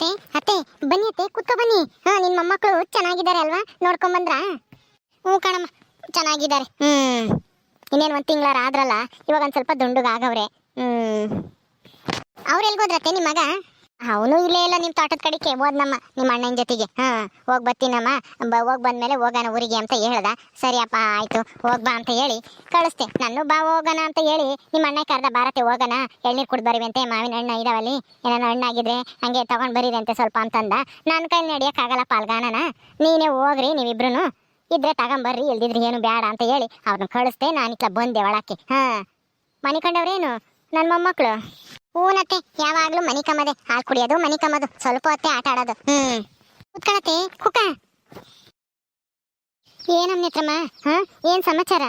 ಅತ್ತೆ ಅತ್ತೆ, ಬನ್ನಿ ಅತ್ತೆ, ಕುತ್ಕೊ ಬನ್ನಿ. ಹಾ, ನಿನ್ ಮೊಮ್ಮಕ್ಕಳು ಚೆನ್ನಾಗಿದ್ದಾರೆ ಅಲ್ವಾ? ನೋಡ್ಕೊಂಡ್ ಬಂದ್ರಾ? ಹ್ಞೂ ಕಣಮ್ಮ, ಚೆನ್ನಾಗಿದ್ದಾರೆ. ಹ್ಮ್. ಇನ್ನೇನು ಒಂದ್ ತಿಂಗಳಾರ ಆದ್ರಲ್ಲ, ಇವಾಗ ಒಂದು ಸ್ವಲ್ಪ ದುಂಡುಗಾಗವ್ರೆ ಹ್ಮ್. ಅವ್ರು ಎಲ್ಗೋದ್ರತ್ತೆ ನಿಮ್ಮ ಮಗ? ಅವನು ಇಲ್ಲೇ ಇಲ್ಲ ನಿಮ್ಮ ತೋಟದ ಕಡೆಗೆ. ಹೋದ್ನಮ್ಮ ನಿಮ್ಮ ಅಣ್ಣನ ಜೊತೆಗೆ. ಹಾ, ಹೋಗ್ ಬರ್ತೀನಮ್ಮ ಬ, ಹೋಗ್ ಬಂದ್ಮೇಲೆ ಹೋಗೋಣ ಊರಿಗೆ ಅಂತ ಹೇಳ್ದ. ಸರಿಯಪ್ಪ ಆಯ್ತು. ಹೋಗ್ ಬಾ ಅಂತ ಹೇಳಿ ಕಳಿಸ್ತೆ ನಾನು ಬಾ, ಹೋಗೋಣ ಅಂತ ಹೇಳಿ ನಿಮ್ಮ ಅಣ್ಣ ಕರ್ದ ಬಾರತೆ ಹೋಗೋಣ. ಎಳ್ನೀರು ಕುಡ್ದು ಬರಿವಂತೆ ಮಾವಿನ ಹಣ್ಣು ಇದಾವಲ್ಲಿ. ಏನಾನ ಹಣ್ಣಾಗಿದ್ರೆ ಹಂಗೆ ತಗೊಂಡ್ ಬರೀರಂತೆ ಸ್ವಲ್ಪ ಅಂತಂದ. ನನ್ನ ಕೈ ನಡೆಯೋಕ್ಕಾಗಲ್ಲ ಪಾಲ್ಗಾನನ. ನೀನೇ ಹೋಗ್ರಿ ನೀವಿಬ್ರು ಇದ್ರೆ ತಗೊಂಬರ್ರಿ, ಇಲ್ದಿದ್ರೆ ಏನು ಬೇಡ ಅಂತ ಹೇಳಿ ಅವ್ರನ್ನ ಕಳಿಸ್ತೆ ನಾನು ಬಂದೆ ಒಳಕ್ಕೆ. ಹಾ. ಮನೆ ಕಂಡವ್ರೇನು ನನ್ನ ಮೊಮ್ಮಕ್ಕಳು ಹೂನತ್ತೆ, ಯಾವಾಗ್ಲೂ ಮನಿ ಕಮ್ಮದೆ. ಹಾಲು ಕುಡಿಯೋದು, ಮನಿ ಕಮ್ಮದು. ಸ್ವಲ್ಪ ಹೊತ್ತೆ ಆಟ ಆಡೋದು. ಹ್ಮ್. ಕುತ್ಕೊಳತ್ತೆ ಕುಕ್ಕ ಏನಮ್ಮ ಹಾ? ಏನ್ ಸಮಾಚಾರ?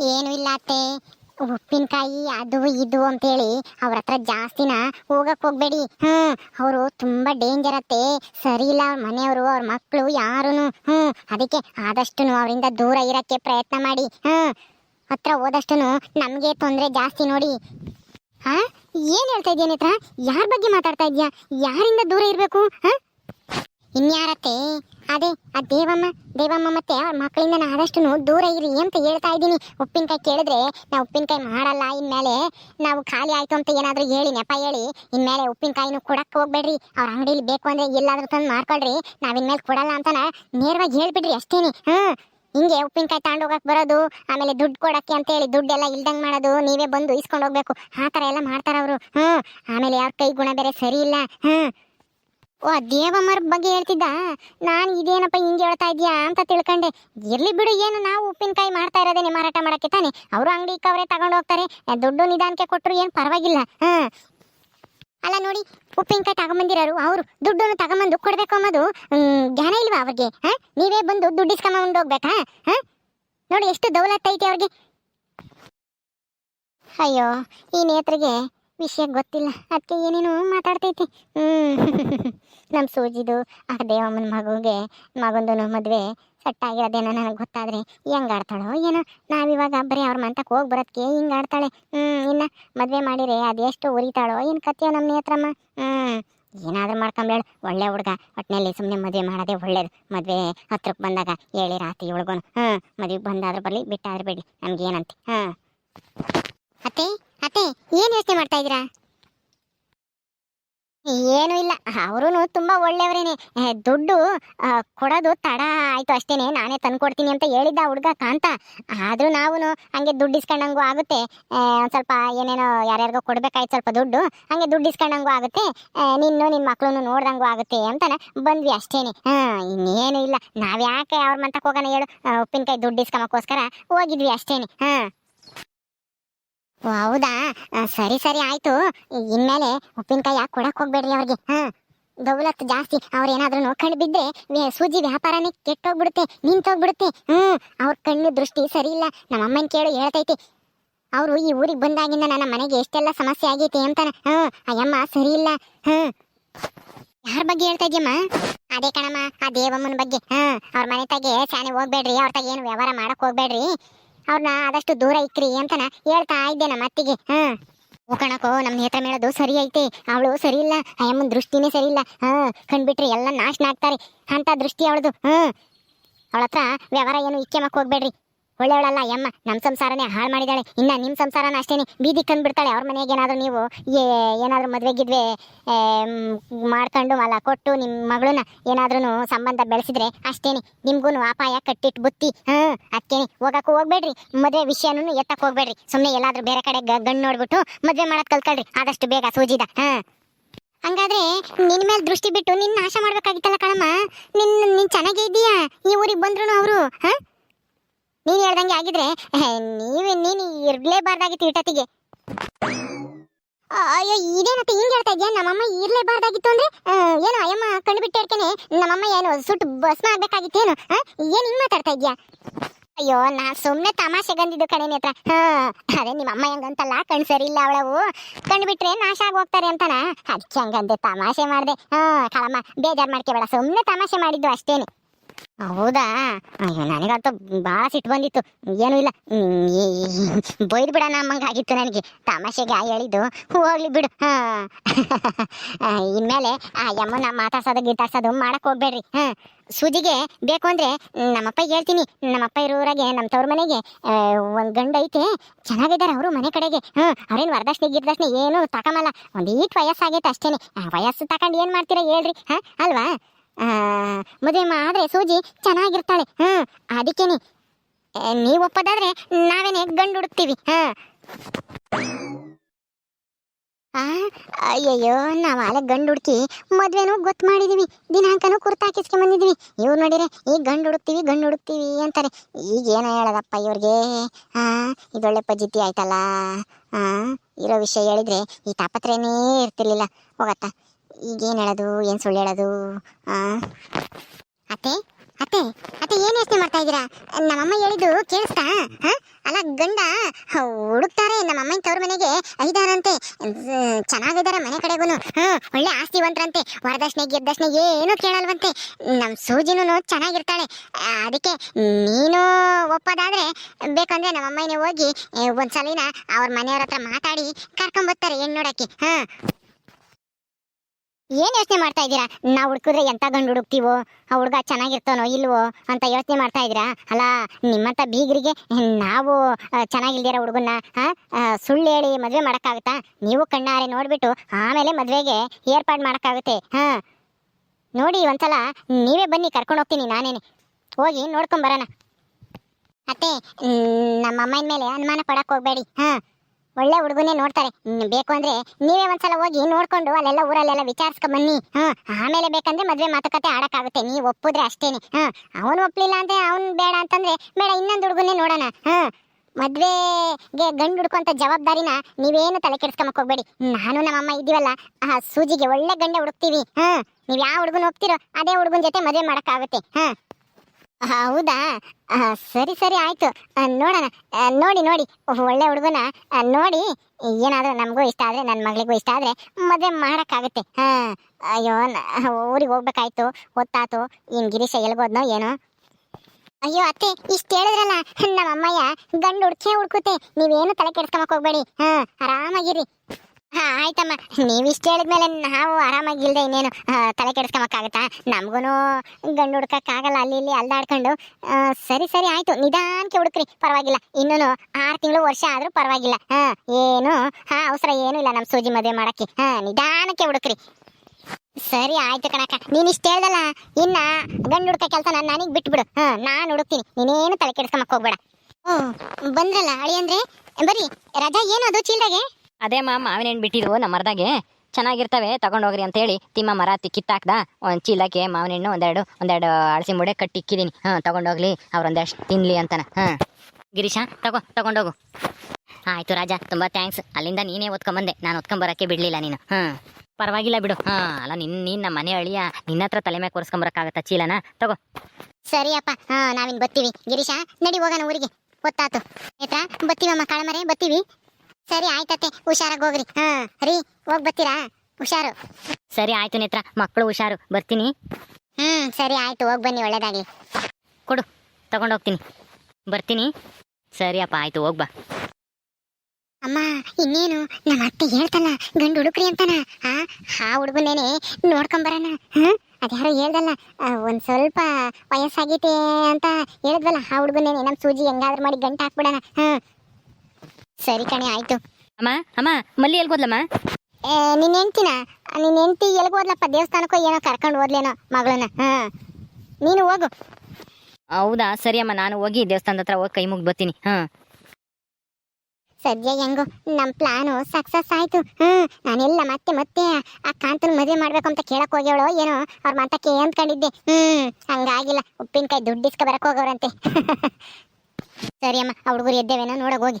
ಏನು ಇಲ್ಲ ಅತ್ತೆ. ಉಪ್ಪಿನಕಾಯಿ, ಅದು, ಇದು ಅಂತೇಳಿ ಅವ್ರ ಹತ್ರ ಜಾಸ್ತಿನ ಹೋಗಕ್ ಹೋಗ್ಬೇಡಿ. ಹ್ಮ್. ಅವರು ತುಂಬಾ ಡೇಂಜರ್ ಅತ್ತೆ. ಸರಿ ಇಲ್ಲ ಅವ್ರ ಮನೆಯವರು, ಅವ್ರ ಮಕ್ಕಳು ಯಾರುನು. ಹ್ಮ್. ಅದಕ್ಕೆ ಆದಷ್ಟು ಅವರಿಂದ ದೂರ ಇರಕ್ಕೆ ಪ್ರಯತ್ನ ಮಾಡಿ. ಹ್ಮ್. ಹತ್ರ ಹೋದಷ್ಟು ನಮಗೆ ತೊಂದ್ರೆ ಜಾಸ್ತಿ ನೋಡಿ. ಹಾ? ಏನ್ ಹೇಳ್ತಾ ಇದೀಯ ನೇತ್ರ? ಯಾರ ಬಗ್ಗೆ ಮಾತಾಡ್ತಾ ಇದ್ಯಾ? ಯಾರಿಂದ ದೂರ ಇರ್ಬೇಕು, ಹಾ? ಇನ್ಯಾರತ್ತೆ? ಅದೇ, ಆ ದೇವಮ್ಮ ದೇವಮ್ಮ ಮತ್ತೆ ಅವ್ರ ಮಕ್ಕಳಿಂದ ನಾ ಆದಷ್ಟು ದೂರ ಇರಿ ಅಂತ ಹೇಳ್ತಾ ಇದ್ದೀನಿ. ಉಪ್ಪಿನಕಾಯಿ ಕೇಳಿದ್ರೆ ನಾವು ಉಪ್ಪಿನಕಾಯಿ ಮಾಡಲ್ಲ, ಇನ್ಮೇಲೆ ನಾವು ಖಾಲಿ ಆಯ್ತು ಅಂತ ಏನಾದ್ರೂ ಹೇಳಿ, ನೆಪ ಹೇಳಿ, ಇನ್ಮೇಲೆ ಉಪ್ಪಿನಕಾಯಿನೂ ಕೊಡಕ್ಕೆ ಹೋಗ್ಬೇಡ್ರಿ. ಅವ್ರ ಅಂಗಡಿಲಿ ಬೇಕು ಅಂದ್ರೆ ಎಲ್ಲಾದ್ರೂ ತಂದು ಮಾಡ್ಕೊಳ್ರಿ ನಾವಿನ್ಮೇಲೆ ಕೊಡಲ್ಲ ಅಂತ ನೇರವಾಗಿ ಹೇಳ್ಬಿಡ್ರಿ ಅಷ್ಟೇನೆ, ಹಾ? ಹಿಂಗೆ ಉಪ್ಪಿನಕಾಯಿ ತಗೊಂಡು ಹೋಗಕ್ ಬರೋದು, ಆಮೇಲೆ ದುಡ್ಡು ಕೊಡಕ್ಕೆ ಅಂತ ಹೇಳಿ ದುಡ್ಡೆಲ್ಲ ಇಲ್ದಂಗ್ ಮಾಡೋದು, ನೀವೇ ಬಂದು ಇಸ್ಕೊಂಡು ಹೋಗ್ಬೇಕು. ಆ ಥರ ಎಲ್ಲ ಮಾಡ್ತಾರ ಅವರು. ಹ್ಮ್ ಆಮೇಲೆ ಯಾರ ಕೈ ಗುಣ ಬೇರೆ ಸರಿ ಇಲ್ಲ. ಹ್ಮ್ ಓ ದೇವಮ್ಮರ ಬಗ್ಗೆ ಹೇಳ್ತಿದ್ದ? ನಾನು ಇದೇನಪ್ಪ ಹಿಂಗೆ ಹೇಳ್ತಾ ಇದ್ಯಾ ಅಂತ ತಿಳ್ಕೊಂಡೆ. ಇರ್ಲಿ ಬಿಡು, ಏನು ನಾವು ಉಪ್ಪಿನಕಾಯಿ ಮಾಡ್ತಾ ಇರೋದೇನೆ ಮಾರಾಟ ಮಾಡಕ್ಕೆ ತಾನೆ. ಅವರು ಅಂಗಡಿ ಕವರೇ ತಗೊಂಡು ಹೋಗ್ತಾರೆ. ದುಡ್ಡು ನಿಧಾನಕ್ಕೆ ಕೊಟ್ಟರು ಏನು ಪರವಾಗಿಲ್ಲ. ಹ್ಮ್ ಅಲ್ಲ ನೋಡಿ, ಉಪ್ಪಿನಕಾಯಿ ತಗೊಂಬಂದಿರೋರು, ಅವರು ದುಡ್ಡನ್ನು ತಗೊಂಬಂದು ಕೊಡ್ಬೇಕು ಅನ್ನೋದು ಜ್ಞಾನ ಇಲ್ವಾ ಅವ್ರಿಗೆ, ಹಾ? ನೀವೇ ಬಂದು ದುಡ್ಡು ಇಸ್ಕೊಂಬಂದು ಹೋಗ್ಬೇಕಾ, ಹಾ? ನೋಡಿ, ಎಷ್ಟು ದೌಲತ್ ಐತೆ ಅವ್ರಿಗೆ. ಅಯ್ಯೋ, ಈ ನೇತ್ರಿಗೆ ವಿಷಯ ಗೊತ್ತಿಲ್ಲ. ಅದಕ್ಕೆ ಏನೇನು ಮಾತಾಡ್ತೈತಿ. ಹ್ಞೂ ನಮ್ಮ ಸೂಜಿದು, ಆ ದೇವಮ್ಮನ ಮಗುಗೆ ಮಗಂದು ಮದುವೆ ಸೆಟ್ ಆಗಿರೋದೇನೋ ನನಗೆ ಗೊತ್ತಾದ್ರೆ ಹೆಂಗ್ ಆಡ್ತಾಳೋ ಏನೋ. ನಾವಿವಾಗ ಬರೀ ಅವ್ರ ಮಂತಕ್ಕೆ ಹೋಗಿ ಬರೋದಕ್ಕೆ ಹಿಂಗೆ ಆಡ್ತಾಳೆ. ಹ್ಮ್, ಇನ್ನ ಮದುವೆ ಮಾಡಿರಿ ಅದೆಷ್ಟು ಉರಿತಾಳೋ, ಏನು ಕತ್ತೆಯೋ ನಮ್ಮ ನೇತ್ರಮ್ಮ. ಹ್ಮ್. ಏನಾದರೂ ಮಾಡ್ಕೊಂಬೇಳು ಒಳ್ಳೆ ಹುಡುಗ. ಒಟ್ಟಿನಲ್ಲಿ ಸುಮ್ಮನೆ ಮದುವೆ ಮಾಡೋದೇ ಒಳ್ಳೇದು. ಮದುವೆ ಹತ್ರಕ್ಕೆ ಬಂದಾಗ ಹೇಳಿ ರಾತ್ರಿ ಹುಡುಗನು ಹ್ಞೂ ಮದುವೆಗೆ ಬಂದಾದ್ರೂ ಬರಲಿ, ಬಿಟ್ಟಾದ್ರೂ ಬಿಡಿ ನಮ್ಗೆ ಏನಂತೆ ಹಾಂ ಅತ್ತೆ? ಅತ್ತೆ, ಏನು ಯೋಚನೆ ಮಾಡ್ತಾ ಇದ್ದೀರಾ? ಏನು ಇಲ್ಲ. ಅವರು ತುಂಬಾ ಒಳ್ಳೆಯವರೇನೆ. ದುಡ್ಡು ಕೊಡೋದು ತಡ ಆಯ್ತು ಅಷ್ಟೇನೆ. ನಾನೇ ತಂದ್ಕೊಡ್ತೀನಿ ಅಂತ ಹೇಳಿದ್ದ ಹುಡುಗ ಕಾಂತ. ಆದ್ರೂ ನಾವು ಹಂಗೆ ದುಡ್ಡು ಇಸ್ಕೊಂಡಂಗೂ ಆಗುತ್ತೆ. ಒಂದು ಸ್ವಲ್ಪ ಏನೇನೋ ಯಾರ್ಯಾರಿಗೋ ಕೊಡ್ಬೇಕಾಯ್ತು ಸ್ವಲ್ಪ ದುಡ್ಡು. ಹಂಗೆ ದುಡ್ಡು ಇಸ್ಕೊಂಡಂಗೂ ಆಗುತ್ತೆ. ನಿನ್ನು ನಿನ್ನ ಮಕ್ಳನ್ನು ನೋಡ್ದಂಗೂ ಆಗುತ್ತೆ ಅಂತಾನೆ ಬಂದ್ವಿ ಅಷ್ಟೇನೆ. ಹಾ, ಇನ್ನೇನು ಇಲ್ಲ. ನಾವ್ ಯಾಕೆ ಅವ್ರ ಮಂತಕ್ಕೆ ಹೋಗೋಣ ಹೇಳು. ಉಪ್ಪಿನಕಾಯಿ ದುಡ್ಡು ಇಸ್ಕೊಂಬಕ್ಕೋಸ್ಕರ ಹೋಗಿದ್ವಿ ಅಷ್ಟೇನೆ. ಹಾ. ಹೌದಾ? ಸರಿ ಸರಿ, ಆಯ್ತು. ಇನ್ಮೇಲೆ ಉಪ್ಪಿನಕಾಯಿ ಯಾಕೆ ಕೊಡಕ್ ಹೋಗ್ಬೇಡ್ರಿ ಅವ್ರಿಗೆ. ಹಾ. ದೌಲತ್ ಜಾಸ್ತಿ. ಅವ್ರ ಏನಾದ್ರೂ ನೋಡ್ಕೊಂಡ್ ಬಿದ್ರೆ ಸೂಜಿ ವ್ಯಾಪಾರನೇ ಕೆಟ್ಟೋಗ್ಬಿಡುತ್ತೆ, ನಿಂತೋಗ್ಬಿಡುತ್ತೆ. ಹ್ಮ್ ಅವ್ರ ಕಣ್ಣು ದೃಷ್ಟಿ ಸರಿ ಇಲ್ಲ. ನಮ್ಮ ಅಮ್ಮನ ಕೇಳು, ಹೇಳ್ತೈತಿ. ಅವರು ಈ ಊರಿಗೆ ಬಂದಾಗಿಂದ ನನ್ನ ಮನೆಗೆ ಎಷ್ಟೆಲ್ಲ ಸಮಸ್ಯೆ ಆಗೈತೆ ಅಂತಾನೆ. ಹ್ಞೂ, ಅಯ್ಯಮ್ಮ, ಸರಿ ಇಲ್ಲ. ಹ್ಮ್ ಯಾರ ಬಗ್ಗೆ ಹೇಳ್ತಾ ಇದ್ಯಮ್ಮ? ಅದೇ ಕಣಮ್ಮ, ಆ ದೇವಮ್ಮನ ಬಗ್ಗೆ. ಹಾ ಅವ್ರ ಮನೆ ತಾಗೆ ಶಾನೆ ಹೋಗ್ಬೇಡ್ರಿ, ಅವ್ರ ತಾಗ ಏನು ವ್ಯವಹಾರ ಮಾಡಕ್ ಹೋಗ್ಬೇಡ್ರಿ. ಅವ್ರನ್ನ ಆದಷ್ಟು ದೂರ ಇಕ್ರಿ ಅಂತನ ಹೇಳ್ತಾ ಇದ್ದೆ ನಮ್ಮ ಅತ್ತಿಗೆ ಹಾ ನಮ್ಮ ನೇತ್ರ ಮೇಳದು ಸರಿ ಐತೆ. ಅವಳು ಸರಿ ಇಲ್ಲ. ಅಯ್ಯಮ್ಮನ ದೃಷ್ಟಿನೇ ಸರಿ ಇಲ್ಲ. ಹಾ ಕಂಡ್ಬಿಟ್ರೆ ಎಲ್ಲ ನಾಶನ ಆಗ್ತಾರೆ ಅಂತ ದೃಷ್ಟಿ ಅವಳದು. ಹ್ಞೂ ಅವಳ ಹತ್ರ ವ್ಯವಹಾರ ಏನು ಇಕ್ಕೆ ಮಕ್ಕ ಹೋಗ್ಬೇಡ್ರಿ. ಒಳ್ಳೆಯವಳಲ್ಲ, ಯಮ್ಮ. ನಮ್ಮ ಸಂಸಾರನೇ ಹಾಳು ಮಾಡಿದಾಳೆ ಇನ್ನ ನಿಮ್ಮ ಸಂಸಾರನ ಅಷ್ಟೇನೆ. ಬೀದಿ ತಂದ್ಬಿಡ್ತಾಳೆ ಅವ್ರ ಮನೆಗೆ ಏನಾದರೂ ನೀವು ಏ- ಏನಾದರೂ ಮದುವೆಗಿದ್ವೆ ಮಾಡ್ಕೊಂಡು ಅಲ್ಲ, ಕೊಟ್ಟು ನಿಮ್ಮ ಮಗಳನ್ನ ಏನಾದ್ರೂ ಸಂಬಂಧ ಬೆಳೆಸಿದ್ರೆ ಅಷ್ಟೇನೆ. ನಿಮ್ಗೂ ಅಪಾಯ ಕಟ್ಟಿಟ್ಟು ಬುತ್ತಿ ಹ್ಮ್ ಅದಕ್ಕೇನೆ ಹೋಗಕ್ಕೂ ಹೋಗ್ಬೇಡ್ರಿ. ಮದುವೆ ವಿಷಯನೂ ಎತ್ತಕ್ಕೆ ಹೋಗ್ಬೇಡ್ರಿ. ಸುಮ್ಮನೆ ಎಲ್ಲಾದರೂ ಬೇರೆ ಕಡೆ ಗಣ್ಣು ನೋಡ್ಬಿಟ್ಟು ಮದುವೆ ಮಾಡೋದು ಕಲ್ತ್ಕೊಳ್ರಿ. ಆದಷ್ಟು ಬೇಗ ಸೂಜಿದ, ಹಾಂ. ಹಂಗಾದ್ರೆ ನಿನ್ ಮೇಲೆ ದೃಷ್ಟಿ ಬಿಟ್ಟು ನಿನ್ನ ನಾಶ ಮಾಡ್ಬೇಕಾಗಿತ್ತಲ್ಲ ಕಣಮ್ಮ? ನಿನ್ನ ನೀನ್ ಚೆನ್ನಾಗೇ ಇದೀಯಾ? ಈ ಊರಿಗೆ ಬಂದ್ರು ಅವರು, ಹಾ? ನೀನ್ ಹೇಳ್ದಂಗೆ ಆಗಿದ್ರೆ ನೀವೇ ನೀನು ಇರ್ಲೇಬಾರ್ದಾಗಿತ್ತು ಇಟತಿಗೆ ಅಯ್ಯೋ ಇದೇನಪ್ಪ ಹಿಂಗ್ ಹೇಳ್ತಾ ಇದ್ಯಾ? ನಮ್ಮಮ್ಮ ಇರ್ಲೇಬಾರ್ದಾಗಿತ್ತು ಅಂದ್ರೆ ಏನು, ಅಯ್ಯಮ್ಮ ಕಣ್ಣು ಹೇಳ್ತೇನೆ, ನಮ್ಮಮ್ಮ ಏನು, ಸುಟ್ಟು ಭಸ್ಮ ಆಗ್ಬೇಕಾಗಿತ್ತೇನು? ಏನು ಹಿಂಗ್ ಮಾತಾಡ್ತಾ ಇದ್ಯಾ? ಅಯ್ಯೋ, ನಾ ಸುಮ್ನೆ ತಮಾಷೆ ಗಂದಿದ್ದು ಕಣೆ ನೇತ್ರ ಹಾ, ಅದೇ ನಿಮ್ಮ ಅಮ್ಮ ಹೆಂಗಂತಲ್ಲ, ಕಣ್ ಸರಿ ಇಲ್ಲ ಅವಳವು. ಕಣ್ ಬಿಟ್ರೆ ನಾಶ ಆಗಿ ಹೋಗ್ತಾರೆ ಅಂತಾನ? ಅದಕ್ಕೆ ಹಂಗಂದೆ, ತಮಾಷೆ ಮಾಡ್ದೆ. ಹಾ, ಕಳಮ್ಮ, ಬೇಜಾರ್ ಮಾಡ್ಕೋಬೇಡ ಸುಮ್ಮನೆ ತಮಾಷೆ ಮಾಡಿದ್ದು ಅಷ್ಟೇನೆ. ಹೌದಾ? ಅಯ್ಯೋ, ನನಗಂತೂ ಭಾಳ ಸಿಟ್ಟು ಬಂದಿತ್ತು. ಏನು ಇಲ್ಲ. ಬೈದು ಬಿಡ ಅಮ್ಮಂಗೆ ಆಗಿತ್ತು ನನಗೆ. ತಮಾಷೆಗೆ ಹೇಳಿದ್ದು. ಹೋಗ್ಲಿ ಬಿಡು. ಇನ್ಮೇಲೆ ಆ ಯಮ್ಮನ ಮಾತಾಡ್ಸೋದು, ಗೀತಾಡ್ಸೋದು ಮಾಡಕ್ ಹೋಗ್ಬೇಡ್ರಿ. ಹಾ. ಸೂಜಿಗೆ ಬೇಕು ಅಂದ್ರೆ ನಮ್ಮಪ್ಪ ಹೇಳ್ತೀನಿ. ನಮ್ಮಪ್ಪ ಇರೋರಾಗೆ ನಮ್ಮ ತವ್ರ ಮನೆಗೆ ಒಂದ್ ಗಂಡ ಐತೆ. ಚೆನ್ನಾಗಿದ್ದಾರೆ ಅವರು ಮನೆ ಕಡೆಗೆ. ಹ್ಮ್ ಅವ್ರೇನು ವರದಕ್ಷಿಣೆ, ಗಿರ್ದಕ್ಷಿಣೆ ಏನು ತಕಮಲ್ಲ. ಒಂದ್ ಈಟ್ ವಯಸ್ಸಾಗೈತೆ ಅಷ್ಟೇನೆ. ವಯಸ್ಸು ತಕೊಂಡು ಏನ್ ಮಾಡ್ತೀರಾ ಹೇಳ್ರಿ. ಹಾ, ಅಲ್ವಾ? ಮದುವೆ ಆದ್ರೆ ಸೂಜಿ ಚೆನ್ನಾಗಿರ್ತಾಳೆ. ಹ್ಮ್, ಅದಕ್ಕೇನೆ. ನೀವು ಒಪ್ಪದಾದ್ರೆ ನಾವೇನೆ ಗಂಡು ಹುಡುಕ್ತೀವಿ. ಹಾ. ಅಯ್ಯಯ್ಯೋ, ನಾವ್ ಆಲೆ ಗಂಡು ಹುಡುಕಿ ಮದ್ವೆನೂ ಗೊತ್ತು ಮಾಡಿದೀವಿ. ದಿನಾಂಕನೂ ಕುರ್ತಾಕಿಸ್ಕೊಂಡ್ ಬಂದಿದೀವಿ. ಇವ್ರು ನೋಡಿರೆ ಈಗ ಗಂಡು ಹುಡುಕ್ತೀವಿ ಗಂಡು ಹುಡುಕ್ತೀವಿ ಅಂತಾರೆ. ಈಗ ಏನ ಹೇಳೋದಪ್ಪ ಇವ್ರಿಗೆ? ಹಾ ಇದೊಳ್ಳೆ ಪಜಿತಿ ಆಯ್ತಲ್ಲ. ಆ, ಇರೋ ವಿಷಯ ಹೇಳಿದ್ರೆ ಈ ತಾಪತ್ರೇನೇ ಇರ್ತಿರ್ಲಿಲ್ಲ. ಹೋಗತ್ತ. ಈಗ ಏನು ಹೇಳೋದು, ಏನು ಸುಳ್ಳು ಹೇಳೋದು ಅತ್ತೆ ಅತ್ತೆ ಅತ್ತೆ, ಏನು ಯೋಚನೆ ಮಾಡ್ತಾ ಇದ್ದೀರಾ? ನಮ್ಮಮ್ಮ ಹೇಳಿದ್ದು ಕೇಳಿಸ್ತಾ? ಅಲ್ಲ, ಗಂಡ ಹುಡುಕ್ತಾರೆ ನಮ್ಮಮ್ಮನ ತವ್ರ ಮನೆಗೆ. ಐದಾರಂತೆ. ಚೆನ್ನಾಗಿದ್ದಾರೆ ಮನೆ ಕಡೆಗೂನು. ಹ್ಮ್ ಒಳ್ಳೆ ಆಸ್ತಿವಂತರಂತೆ. ವರದಕ್ಷಿಣೆ ಗೆದ್ದಕ್ಷಿಣೆ ಏನು ಕೇಳಲ್ವಂತೆ. ನಮ್ಮ ಸೂಜಿನೂ ಚೆನ್ನಾಗಿರ್ತಾಳೆ. ಅದಕ್ಕೆ ನೀನು ಒಪ್ಪದಾದ್ರೆ ಬೇಕಂದ್ರೆ ನಮ್ಮಮ್ಮನೇ ಹೋಗಿ ಒಂದು ಒಂದ್ಸಲಿನ ಅವ್ರ ಮನೆಯವ್ರ ಹತ್ರ ಮಾತಾಡಿ ಕರ್ಕೊಂಬರ್ತಾರೆ ಹೆಣ್ಣು ನೋಡಕ್ಕೆ. ಹಾ. ಏನ್ ಯೋಚನೆ ಮಾಡ್ತಾ ಇದ್ದೀರಾ? ನಾವು ಹುಡ್ಕಿದ್ರೆ ಎಂತ ಗಂಡು ಹುಡುಕ್ತೀವೋ? ಆ ಹುಡುಗ ಚೆನ್ನಾಗಿರ್ತಾನೋ ಇಲ್ವೋ ಅಂತ ಯೋಚನೆ ಮಾಡ್ತಾ ಇದ್ದೀರಾ? ಅಲ್ಲ ನಿಮ್ಮಂತ ಬೀಗರಿಗೆ ನಾವು ಚೆನ್ನಾಗಿಲ್ದಿರ ಹುಡುಗನ್ನ ಸುಳ್ಳು ಹೇಳಿ ಮದ್ವೆ ಮಾಡಕ್ಕಾಗುತ್ತಾ? ನೀವು ಕಣ್ಣಾರೆ ನೋಡ್ಬಿಟ್ಟು ಆಮೇಲೆ ಮದ್ವೆಗೆ ಏರ್ಪಾಡು ಮಾಡಕ್ಕಾಗುತ್ತೆ, ಹಾ? ನೋಡಿ ಒಂದ್ಸಲ ನೀವೇ ಬನ್ನಿ, ಕರ್ಕೊಂಡು ಹೋಗ್ತೀನಿ ನಾನೇನೆ. ಹೋಗಿ ನೋಡ್ಕೊಂಡ್ ಬರೋಣ. ಅತ್ತೆ ನಮ್ಮ ಅಮ್ಮನ ಮೇಲೆ ಅನುಮಾನ ಪಡಕ್ ಹೋಗ್ಬೇಡಿ, ಹಾ? ಒಳ್ಳೆ ಹುಡುಗನೇ ನೋಡ್ತಾರೆ. ಹ್ಮ್, ಬೇಕು ಅಂದ್ರೆ ನೀವೇ ಒಂದ್ಸಲ ಹೋಗಿ ನೋಡ್ಕೊಂಡು ಅಲ್ಲೆಲ್ಲ ಊರಲ್ಲೆಲ್ಲ ವಿಚಾರಿಸ್ಕೊಂಡ್ ಬನ್ನಿ ಆಮೇಲೆ ಬೇಕಂದ್ರೆ ಮದ್ವೆ ಮಾತುಕತೆ ಆಡಕ್ಕಾಗುತ್ತೆ. ನೀವು ಒಪ್ಪಿದ್ರೆ ಅಷ್ಟೇನೆ. ಹಾ ಅವನು ಒಪ್ಲಿಲ್ಲ ಅಂದ್ರೆ ಅವ್ನು ಬೇಡ ಅಂತಂದ್ರೆ ಬೇಡ ಇನ್ನೊಂದು ಹುಡುಗನೇ ನೋಡೋಣ. ಹಾ ಮದ್ವೆಗೆ ಗಂಡು ಹುಡ್ಕೊಂತ ಜವಾಬ್ದಾರಿನ ನೀವೇನು ತಲೆ ಕೆಡಿಸ್ಕೊಂಬಕ್ ಹೋಗ್ಬೇಡಿ. ನಾನು ನಮ್ಮಮ್ಮ ಇದೀವಲ್ಲ ಆ ಸೂಜಿಗೆ ಒಳ್ಳೆ ಗಂಡ ಹುಡುಕ್ತೀವಿ. ಹಾ ನೀವ್ ಯಾವ ಹುಡುಗನ ಹೋಗ್ತಿರೋ ಅದೇ ಹುಡುಗನ ಜೊತೆ ಮದ್ವೆ ಮಾಡಕ್ಕಾಗುತ್ತೆ. ಹಾ ಹೌದಾ? ಸರಿ ಸರಿ, ಆಯ್ತು. ನೋಡೋಣ. ನೋಡಿ ನೋಡಿ. ಒಳ್ಳೆ ಹುಡುಗನ ನೋಡಿ. ಏನಾದ್ರೂ ನಮಗೂ ಇಷ್ಟ ಆದ್ರೆ ನನ್ನ ಮಗಳಿಗೂ ಇಷ್ಟ ಆದ್ರೆ ಮದುವೆ ಮಾಡೋಕ್ಕಾಗುತ್ತೆ. ಹಾ. ಅಯ್ಯೋ ಊರಿಗೆ ಹೋಗ್ಬೇಕಾಯ್ತು, ಹೊತ್ತಾತು. ಇನ್ ಗಿರೀಶ ಎಲ್ಗೋದ್ನೋ ಏನೋ? ಅಯ್ಯೋ, ಅತ್ತೆ, ಇಷ್ಟ ಹೇಳಿದ್ರಲ್ಲ. ನಮ್ಮ ಅಮ್ಮಯ್ಯ ಗಂಡು ಹುಡ್ಕೇ ಹುಡ್ಕುತ್ತೆ. ನೀವೇನು ತಲೆ ಕೆಡ್ಸ್ಕೊಂಬಕ್ ಹೋಗ್ಬೇಡಿ. ಹಾ, ಆರಾಮಾಗಿರಿ. ಹಾ ಆಯ್ತಮ್ಮ. ನೀವು ಇಷ್ಟ ಹೇಳಿದ್ಮೇಲೆ ನಾವು ಆರಾಮಾಗಿಲ್ದೆ ಇನ್ನೇನು ಆ, ತಲೆ ಕೆಡಿಸ್ಕೊಂಬಕ್ಕಾಗತ್ತಾ ನಮಗೂ ಗಂಡು ಹುಡ್ಕಕ್ಕಾಗಲ್ಲ ಅಲ್ಲಿ ಇಲ್ಲಿ ಅಲ್ದಾಡ್ಕೊಂಡು. ಸರಿ ಸರಿ ಆಯ್ತು. ನಿಧಾನಕ್ಕೆ ಹುಡುಕ್ರಿ. ಪರವಾಗಿಲ್ಲ. ಇನ್ನೂ ಆರು ತಿಂಗಳು ವರ್ಷ ಆದ್ರೂ ಪರವಾಗಿಲ್ಲ. ಹಾ ಏನು ಹಾ ಅವಸರ ಏನೂ ಇಲ್ಲ ನಮ್ಮ ಸೂಜಿ ಮದುವೆ ಮಾಡಕ್ಕೆ. ಹಾ ನಿಧಾನಕ್ಕೆ ಹುಡುಕ್ರಿ. ಸರಿ ಆಯ್ತು ಕಣಕ್ಕ. ನೀನ್ ಇಷ್ಟ ಹೇಳ್ದಲ್ಲ ಇನ್ನ ಗಂಡು ಹುಡುಕ ಕೆಲಸ ನಾನು ನನಗೆ ಬಿಟ್ಬಿಡು. ಹಾ ನಾನು ಹುಡುಕ್ತೀನಿ. ನೀನೇನು ತಲೆ ಕೆಡಿಸ್ಕೊಂಬಕ್ ಹೋಗ್ಬೇಡ. ಓ ಬಂದ್ರಲ್ಲ ಅಳಿ ಅಂದ್ರೆ? ಬರ್ರಿ ರಜಾ ಏನು ಅದು ಚೀಲ್ದಾಗೆ? ಅದೇ ಮಾ ಮಾವಿನ ಹಣ್ಣು ಬಿಟ್ಟಿದ್ವು ನಮ್ಮ ಮರದಾಗೆ ಚೆನ್ನಾಗಿರ್ತವೆ, ತಗೊಂಡೋಗ್ರಿ ಅಂತೇಳಿ. ತಿಮ್ಮ ಮರ ಕಿತ್ತಾಕ್ದ. ಒಂದು ಚೀಲಕ್ಕೆ ಮಾವಿನ ಹಣ್ಣು ಒಂದೆರಡು ಒಂದೆರಡು ಅಳಸಿ ಮುಡೆ ಕಟ್ಟಿ ಇಕ್ಕಿದ್ದೀನಿ ಹಾಂ ತಗೊಂಡೋಗ್ಲಿ, ಅವ್ರೊಂದಷ್ಟು ತಿನ್ಲಿ ಅಂತಾನೆ. ಹಾಂ ಗಿರೀಶ, ತಗೋ, ತಗೊಂಡೋಗು. ಆಯ್ತು ರಾಜ, ತುಂಬ ಥ್ಯಾಂಕ್ಸ್ ಅಲ್ಲಿಂದ ನೀನೇ ಓದ್ಕೊಂಬಂದೆ. ನಾನು ಓದ್ಕೊಂಬರೋಕ್ಕೆ ಬಿಡಲಿಲ್ಲ ನೀನು. ಹಾಂ ಪರವಾಗಿಲ್ಲ ಬಿಡು. ಹಾಂ, ಅಲ್ಲ ನಿನ್ನ ನೀನು ನಮ್ಮ ಮನೆ ಅಳಿಯ. ನಿನ್ನ ಹತ್ರ ತಲೆ ಮೇಲೆ ಕೂರಿಸ್ಕೊಂಬರಕ್ಕಾಗತ್ತಾ ಚೀಲನ? ತಗೋ. ಸರಿಯಪ್ಪ ಹಾಂ, ನಾವಿನ್ ಬತ್ತೀವಿ. ಗಿರೀಶ, ನಡಿ ಹೋಗೋಣ ಊರಿಗೆ. ಗೊತ್ತಾತು ಆಯ್ತಾ ಬತ್ತೀವಮ್ಮ, ಕಾಳಮರೆ, ಬತ್ತೀವಿ. ಸರಿ ಆಯ್ತತೆ ಹುಷಾರಾಗಿ ಹೋಗ್ರಿ. ಹಾ ರೀ ಹೋಗ್ ಬರ್ತೀರಾ? ಹುಷಾರು. ಸರಿ ಆಯ್ತು ನೇತ್ರ. ಮಕ್ಕಳು ಹುಷಾರು. ಬರ್ತೀನಿ. ಹ್ಮ್ ಸರಿ ಆಯ್ತು. ಹೋಗ್ ಬನ್ನಿ ಒಳ್ಳೇದಾಗ್ಲಿ. ಕೊಡು. ತಗೊಂಡೋಗ್ತೀನಿ ಬರ್ತೀನಿ. ಸರಿಯಪ್ಪ ಆಯ್ತು ಹೋಗ್ಬಾ ಅಮ್ಮ ಇನ್ನೇನು? ನಮ್ಮ ಅತ್ತೆ ಹೇಳ್ತಲ್ಲ ಗಂಡು ಹುಡುಕ್ರಿ ಅಂತಾನ. ಆ ಆ ಹುಡುಗನೇನೆ ನೋಡ್ಕೊಂಬರೋಣ ಹಾ ಅದ್ಯಾರೋ ಹೇಳ್ದಲ್ಲ ಒಂದ್ ಸ್ವಲ್ಪ ವಯಸ್ಸಾಗೈತೆ ಅಂತ ಹೇಳಿದ್ವಲ್ಲ ಆ ಹುಡುಗನೇನೆ ನಮ್ ಸೂಜಿ ಹೆಂಗಾದ್ರು ಮಾಡಿ ಗಂಟು ಹಾಕ್ಬಿಡೋಣ. ಹಾ ಸರಿ ಕಣೆ ಆಯ್ತು. ಅಮ್ಮ ಅಮ್ಮ ಮಲ್ಲಿ ಎಲ್ಗೋದ್ಲಮ್ಮ ಏ, ನಿನ್ ಹೆಂಡ್ತಿನ? ನಿನ್ ಹೆಂಡ್ತಿ ಎಲ್ಗ್ ಹೋದ್ಲಪ್ಪ? ದೇವಸ್ಥಾನಕ್ಕೋ ಏನೋ ಕರ್ಕೊಂಡು ಹೋದ್ಲೇನೋ ಮಗಳನ್ನ? ಹಾ. ನೀನು ಹೋಗು. ಹೌದಾ? ಸರಿ ಅಮ್ಮ ನಾನು ಹೋಗಿ ದೇವಸ್ಥಾನದ ಹತ್ರ ಹೋಗಿ ಕೈ ಮುಗಿ ಬರ್ತೀನಿ. ಹಾಂ. ಸದ್ಯ ಹೆಂಗೋ? ನಮ್ಮ ಪ್ಲಾನು ಸಕ್ಸಸ್ ಆಯ್ತು. ಹ್ಮ್ ನಾನೆಲ್ಲ ಮತ್ತೆ ಮತ್ತೆ ಆ ಕಾಂತನ್ ಮದುವೆ ಮಾಡ್ಬೇಕು ಅಂತ ಕೇಳಕ್ ಹೋಗ್ಯವಳು ಏನೋ ಅವ್ರ ಮಾತಕ್ಕೆ ಅಂದ್ಕೊಂಡಿದ್ದೆ ಹ್ಮ್ ಹಂಗಾಗಿಲ್ಲ. ಉಪ್ಪಿನಕಾಯಿ ದುಡ್ಡು ಇಸ್ಕ ಬರಕ್ ಹೋಗವ್ರಂತೆ. ಸರಿ ಅಮ್ಮ ಆ ಹುಡುಗರು ಎದ್ದೇವೇನೋ ನೋಡಕ್ ಹೋಗಿ.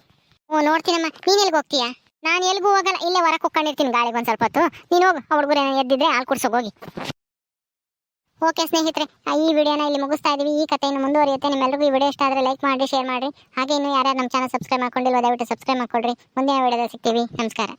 ಹ್ಞೂ, ನೋಡ್ತೀನಮ್ಮ. ನೀನ್ ಎಲ್ಗ್ ಹೋಗ್ತೀಯಾ? ನಾನು ಎಲ್ಗೂ ಹೋಗಲ್ಲ. ಇಲ್ಲೇ ಹೊರಗೆ ಕುಕ್ಕೊಂಡಿರ್ತೀನಿ ಗಾಳಿಗೆ ಒಂದ್ ಸ್ವಲ್ಪ ಹೊತ್ತು. ನೀನು ಹೋಗು ಹುಡುಗರು ಎದ್ದಿದ್ರೆ ಹಾಲು ಕುಡ್ಸೋಗಿ ಹೋಗಿ. ಓಕೆ ಸ್ನೇಹಿತರೆ ಈ ವಿಡಿಯೋನ ಇಲ್ಲಿ ಮುಗಿಸ್ತಾ ಇದೀವಿ. ಈ ಕಥೆಯನ್ನು ಮುಂದುವರಿಯುತ್ತೆ. ನಿಮ್ಮೆಲ್ಲರಿಗೂ ಈ ವಿಡಿಯೋ ಇಷ್ಟ ಆದರೆ ಲೈಕ್ ಮಾಡಿ, ಶೇರ್ ಮಾಡಿ. ಹಾಗೆ ಇನ್ನು ಯಾರ್ಯಾರು ನಮ್ಮ ಚಾನಲ್ ಸಬ್ಸ್ಕ್ರೈಬ್ ಮಾಡ್ಕೊಂಡಿಲ್ಲ ದಯವಿಟ್ಟು ಸಬ್ಸ್ಕ್ರೈಬ್ ಮಾಡ್ಕೊಳ್ರಿ. ಮುಂದಿನ ವಿಡಿಯೋದಲ್ಲಿ ಸಿಗ್ತೀವಿ. ನಮಸ್ಕಾರ.